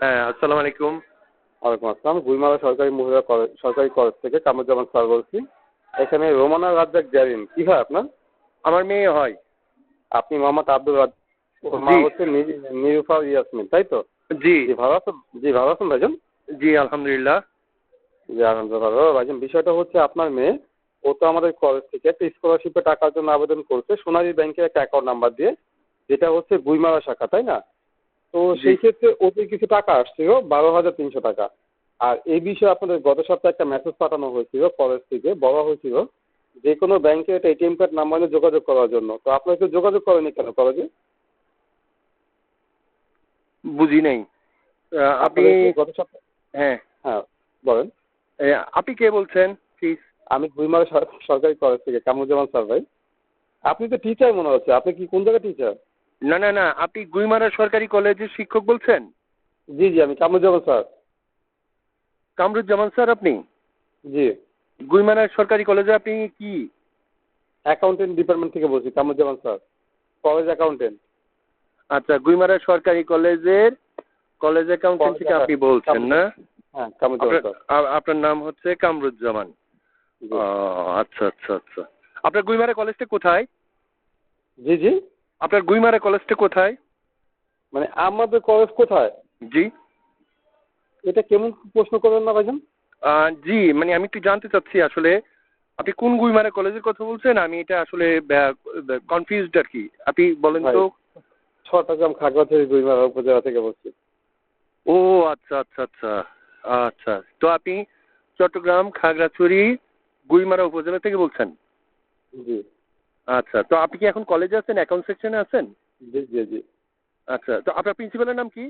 হ্যাঁ আসসালামু আলাইকুম। ওয়ালাইকুম আসসালাম। গুইমারা সরকারি মহিলা কলেজ সরকারি কলেজ থেকে কামরুজ্জামান স্যার বলছি। এখানে রোমানা রাজ্জাক জারিন কি হয় আপনার? আমার মেয়ে হয়। আপনি মোহাম্মদ আব্দুল রাজ ওর মা হচ্ছে নি- নিরুফা ইয়াসমিন তাই তো? জি। জি ভালো আছেন? জি ভালো আছেন ভাইজান? জি আলহামদুলিল্লাহ। জি আলহামদুলিল্লাহ ভাইজান বিষয়টা হচ্ছে আপনার মেয়ে ও তো আমাদের কলেজ থেকে একটা স্কলারশিপে টাকার জন্য আবেদন করছে সোনালী ব্যাংকের একটা অ্যাকাউন্ট নাম্বার দিয়ে যেটা হচ্ছে গুইমারা শাখা তাই না? তো সেই ক্ষেত্রে ওতে কিছু টাকা আসছিল বারো হাজার তিনশো টাকা। আর এই বিষয়ে আপনাদের গত সপ্তাহে একটা মেসেজ পাঠানো হয়েছিল কলেজ থেকে বলা হয়েছিল যে কোনো ব্যাংকে একটা এটিএম কার্ড নাম্বার নিয়ে যোগাযোগ করার জন্য। তো আপনারা কেউ যোগাযোগ করেনি কেন কলেজে বুঝি নাই। আপনি গত সপ্তাহে হ্যাঁ। হ্যাঁ বলেন। আপনি কে বলছেন প্লিজ আমি গুইমারা সরকারি কলেজ থেকে কামরুজ্জামান স্যার ভাই। আপনি তো টিচার মনে হচ্ছে। আপনি কি কোন জায়গায় টিচার না না না আপনি গুইমারা সরকারি কলেজের শিক্ষক বলছেন? জি জি আমি কামরুজ্জামান স্যার। কামরুজ্জামান স্যার আপনি? জি। গুইমারা সরকারি কলেজে আপনি কি? অ্যাকাউন্টেন্ট ডিপার্টমেন্ট থেকে বলছি কামরুজ্জামান স্যার। College accountant. আচ্ছা গুইমারা সরকারি কলেজের কলেজ অ্যাকাউন্টেন্ট থেকে আপনি বলছেন না? হ্যাঁ কামরুজ্জামান আপনার স্যার। আপনার নাম হচ্ছে কামরুজ্জামান। আচ্ছা আচ্ছা আচ্ছা। আপনার গুইমারা কলেজটা কোথায়? জি জি। আপনার গুইমারা কলেজটা কোথায়? মানে আমাদের কলেজ কোথায়? জি। এটা কেমন প্রশ্ন করবেন না ভাইজান? জি মানে আমি একটু জানতে চাচ্ছি আসলে আপনি কোন গুইমারা কলেজের কথা বলছেন? আমি এটা আসলে কনফিউজড আর কি। আপনি বলেন তো। চট্টগ্রাম খাগড়াছড়ি গুইমারা উপজেলা থেকে বলছি। ও আচ্ছা আচ্ছা আচ্ছা। আচ্ছা তো আপনি চট্টগ্রাম খাগড়াছড়ি গুইমারা উপজেলা থেকে বলছেন? জি। আচ্ছা তো আপনি কি এখন কলেজে আছেন অ্যাকাউন্ট সেকশনে আছেন? জি জি জি। আচ্ছা তো আপনার প্রিন্সিপালের নাম কি?